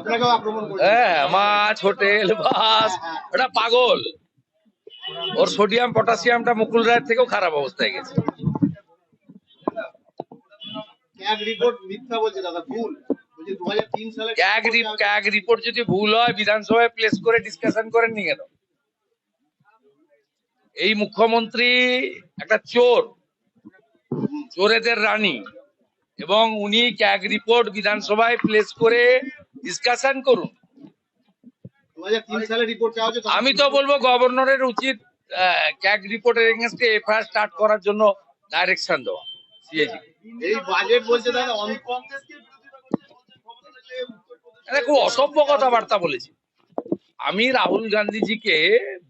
আপনাকেও আক্রমণ করছে। হ্যাঁ মাছ হোটেল বাস ওটা পাগল। ওর সোডিয়াম পটাশিয়ামটা মুকুল রায়ের থেকেও খারাপ অবস্থায় গেছে। রিপোর্ট যদি ভুল হয় বিধানসভায় প্লেস করে ডিসকাশন করেননি কেন? এই মুখ্যমন্ত্রী একটা চোর চোরেদের রানী এবং উনি ক্যাগ রিপোর্ট বিধানসভায় প্লেস করে ডিসকাশন করুন। আমি তো বলব গভর্নরের উচিত ক্যাগ রিপোর্টের এগেনস্টে এফআইআর স্টার্ট করার জন্য ডাইরেকশন দেওয়া সিএজি এই বাজেট বলছে দাদা এটা খুব অসভ্য কথাবার্তা বলেছি। আমি রাহুল গান্ধীজিকে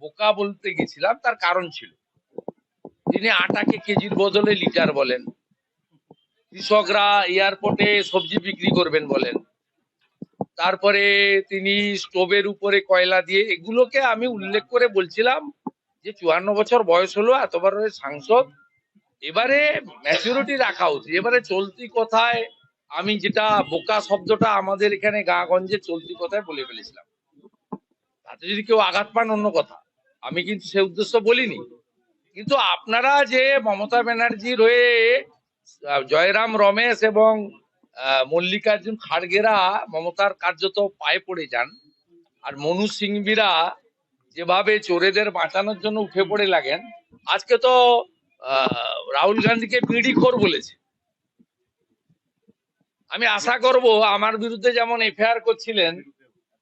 বোকা বলতে গেছিলাম তার কারণ ছিল। তিনি আটাকে কেজির বদলে লিটার বলেন। কৃষকরা এয়ারপোর্টে সবজি বিক্রি করবেন বলেন। তারপরে তিনি স্টোভের উপরে কয়লা দিয়ে এগুলোকে আমি উল্লেখ করে বলছিলাম যে চুয়ান্ন বছর বয়স হলো এতবার সাংসদ। এবারে ম্যাচুরিটি রাখা উচিত। এবারে চলতি কথায় আমি যেটা বোকা শব্দটা আমাদের এখানে গাঁগঞ্জে চলতি কথায় বলে ফেলেছিলাম। তাতে যদি কেউ আঘাত পান অন্য কথা। আমি কিন্তু সে উদ্দেশ্য বলিনি। কিন্তু আপনারা যে মমতা ব্যানার্জির হয়ে আহ, জয়রাম রমেশ এবং মল্লিকার্জুন খাড়গেরা মমতার কার্যত পায়ে পড়ে যান। আর মনু সিংবিরা যেভাবে চোরেদের বাঁচানোর জন্য উঠে পড়ে লাগেন, আজকে তো রাহুল গান্ধীকে বিড়ি খোর বলেছে। আমি আশা করব আমার বিরুদ্ধে যেমন এফআইআর করছিলেন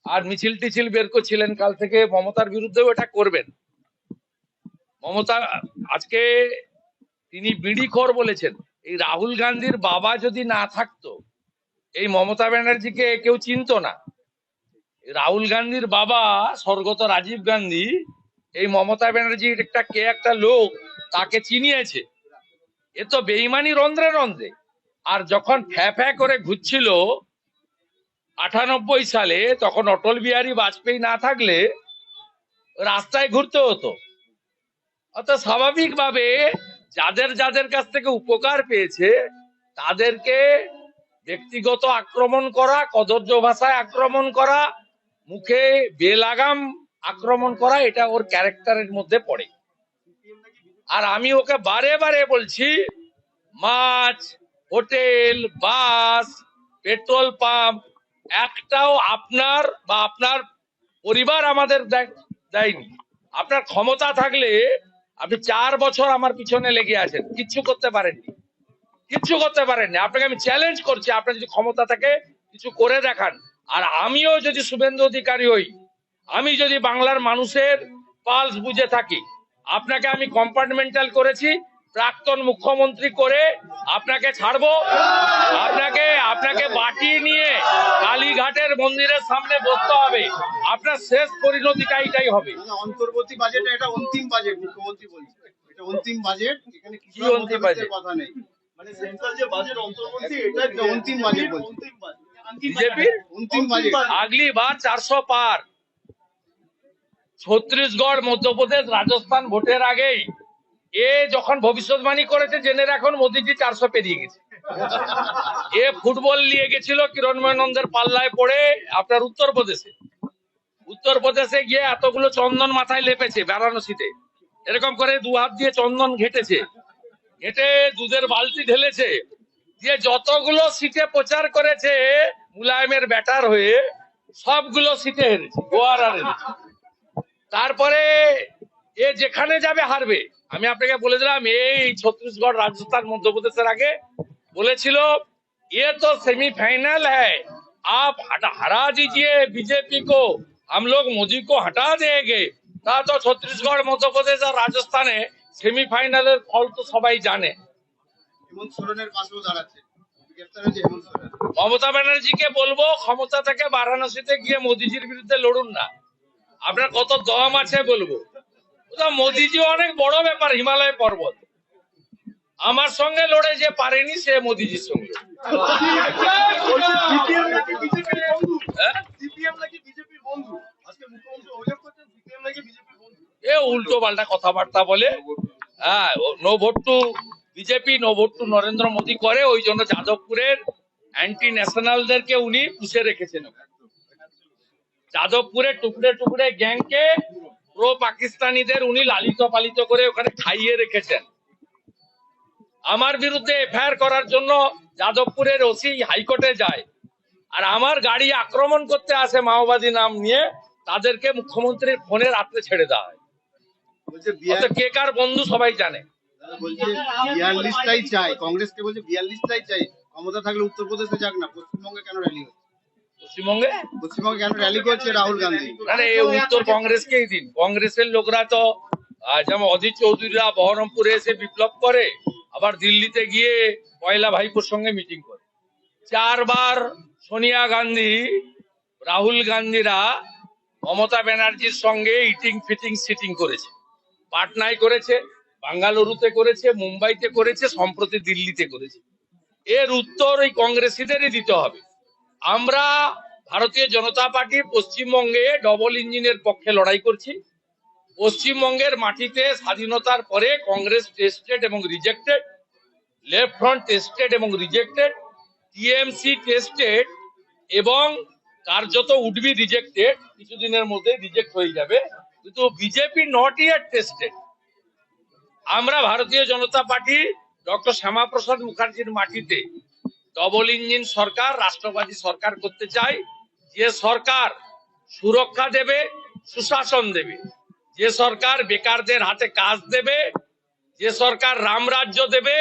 আর মিছিল টিছিল বের করছিলেন, কাল থেকে মমতার বিরুদ্ধেও এটা করবেন। মমতা, আজকে তিনি বিড়ি খোর বলেছেন। এই রাহুল গান্ধীর বাবা যদি না থাকতো, এই মমতা ব্যানার্জিকে কেউ চিনতো না। রাহুল গান্ধীর বাবা স্বর্গত রাজীব গান্ধী, এই মমতা ব্যানার্জির একটা কে একটা লোক তাকে চিনিয়েছে। এ তো বেইমানি রন্ধ্রে রন্ধ্রে। আর যখন ফ্যা ফ্যা করে ঘুরছিল, আটানব্বই সালে তখন অটল বিহারী বাজপেয়ী না থাকলে রাস্তায় ঘুরতে হতো। অত স্বাভাবিকভাবে যাদের যাদের কাছ থেকে উপকার পেয়েছে, তাদেরকে ব্যক্তিগত আক্রমণ করা কদর্য ভাষায় আক্রমণ করা, মুখে বেলাগাম আক্রমণ করা, এটা ওর ক্যারেক্টারের মধ্যে পড়ে। আর আমি ওকে বারে বারে বলছি, মাছ, হোটেল, বাস, পেট্রোল পাম্প, একটাও আপনার বা আপনার পরিবার আমাদের দেয়- দেয়নি। আপনার ক্ষমতা থাকলে আপনি চার বছর আমার পিছনে লেগে আছেন। কিচ্ছু করতে পারেননি। কিচ্ছু করতে পারেননি। আপনাকে আমি চ্যালেঞ্জ করছি আপনার যদি ক্ষমতা থাকে কিছু করে দেখান। আর আমিও যদি শুভেন্দু অধিকারী হই, আমি যদি বাংলার মানুষের পালস বুঝে থাকি, আপনাকে আমি কম্পার্টমেন্টাল করেছি প্রাক্তন মুখ্যমন্ত্রী করে আপনাকে ছাড়বো। আপনাকে আপনাকে বাটি নিয়ে কালীঘাটের মন্দিরের সামনে বসতে হবে। আপনার শেষ পরিণতিটা এটাই হবে। অন্তর্বর্তী বাজেট এটা অন্তিম বাজেট মুখ্যমন্ত্রী বলছে। এটা অন্তিম বাজেট এখানে কি অন্তিম বাজেট? কথা নেই। মানে সেন্ট্রাল যে বাজেট অন্তর্বর্তী এটা এটা অন্তিম বাজেট অন্তিম বাজেট। বিজেপির? অন্তিম বাজেট। আগলি বার চারশো পার। ছত্তিশগড় মধ্যপ্রদেশ রাজস্থান ভোটের আগেই এ যখন ভবিষ্যৎবাণী করেছে, জেনে রাখুন মোদিজি চারশো পেরিয়ে গেছে। এ ফুটবল নিয়ে গেছিল কিরণময় নন্দের পাল্লায় পড়ে আপনার উত্তরপ্রদেশে। উত্তরপ্রদেশে গিয়ে এতগুলো চন্দন মাথায় লেপেছে বারাণসীতে এরকম করে দু হাত দিয়ে চন্দন ঘেটেছে। ঘেটে দুধের বালতি ঢেলেছে। দিয়ে যতগুলো সিটে প্রচার করেছে, মুলায়মের ব্যাটার হয়ে সবগুলো সিটে হেরেছে, গোয়ার আর তারপরে এ যেখানে যাবে, হারবে। আমি আপনাকে বলে দিলাম এই ছত্তিশগড় রাজস্থান মধ্যপ্রদেশের আগে বলেছিল ये तो सेमीफाइनल है आप हटा- हरा दीजिए बीजेपी को हम लोग मोदी को हटा देंगे তা তো ছত্তিশগড় মধ্যপ্রদেশ আর রাজস্থানে সেমিফাইনালের ফল তো সবাই জানে হেমন্ত সোরেনের পাশেও দাঁড়াচ্ছে গ্রেপ্তার হয়েছে হেমন্ত সোরেন মমতা ব্যানার্জিকে বলবো ক্ষমতা থেকে বারাণসীতে গিয়ে মোদিজির বিরুদ্ধে লড়ুন না আপনার কত দম আছে বলবো ওটা মোদিজি অনেক বড় ব্যাপার হিমালয় পর্বত। আমার সঙ্গে লড়ে যে পারেনি সে মোদিজির সঙ্গে। হ্যাঁ? এ উল্টো পাল্টা কথাবার্তা বলে। হ্যাঁ no vote to BJP no vote to Narendra Modi করে ওই জন্য যাদবপুরের অ্যান্টি ন্যাশনালদেরকে উনি পুষে রেখেছেন। যাদবপুরে টুকরে টুকরে গ্যাংকে প্রো পাকিস্তানিদের উনি লালিত পালিত করে ওখানে খাইয়ে রেখেছেন। আমার বিরুদ্ধে এফআইআর করার জন্য যাদবপুরের ওসি হাইকোর্টে যায়। আর আমার গাড়ি আক্রমণ করতে আসে মাওবাদী নাম নিয়ে তাদেরকে মুখ্যমন্ত্রীর ফোনে রাত্রে ছেড়ে দেওয়া হয়। কে কার বন্ধু সবাই জানে। বলছে বিয়াল্লিশটাই চাই কংগ্রেসকে বলছে বিয়াল্লিশটাই চাই। ক্ষমতা থাকলে উত্তরপ্রদেশে যাক না পশ্চিমবঙ্গে কেন র্যালি হচ্ছে? পশ্চিমবঙ্গে? পশ্চিমবঙ্গে কেন র্যালি করছে রাহুল গান্ধী। আরে উত্তর কংগ্রেসকেই দিন। কংগ্রেসের লোকরা তো যেমন অধীর চৌধুরীরা বহরমপুরে এসে বিপ্লব করে আবার দিল্লিতে গিয়ে পয়লা ভাইপোর সঙ্গে মিটিং করে। চারবার সোনিয়া গান্ধী রাহুল গান্ধীরা মমতা ব্যানার্জির সঙ্গে ইটিং ফিটিং সিটিং করেছে। পাটনায় করেছে বাঙ্গালুরুতে করেছে মুম্বাইতে করেছে সম্প্রতি দিল্লিতে করেছে। এর উত্তর ওই কংগ্রেসীদেরই দিতে হবে। আমরা ভারতীয় জনতা পার্টি পশ্চিমবঙ্গে ডবল ইঞ্জিনের পক্ষে লড়াই করছি। পশ্চিমবঙ্গের মাটিতে স্বাধীনতার পরে কংগ্রেস টেস্টেড এবং রিজেক্টেড লেফট ফ্রন্ট টেস্টেড এবং রিজেক্টেড টিএমসি টেস্টেড এবং কার্যত উডবি রিজেক্টেড কিছুদিনের মধ্যে রিজেক্ট হয়ে যাবে। কিন্তু বিজেপি নট ইয়ার টেস্টেড আমরা ভারতীয় জনতা পার্টি ডক্টর শ্যামাপ্রসাদ মুখার্জির মাটিতে ডবল ইঞ্জিন সরকার রাষ্ট্রবাদী সরকার করতে চাই যে সরকার সুরক্ষা দেবে, সুশাসন দেবে। যে সরকার বেকারদের হাতে কাজ দেবে, যে সরকার রাম রাজ্য দেবে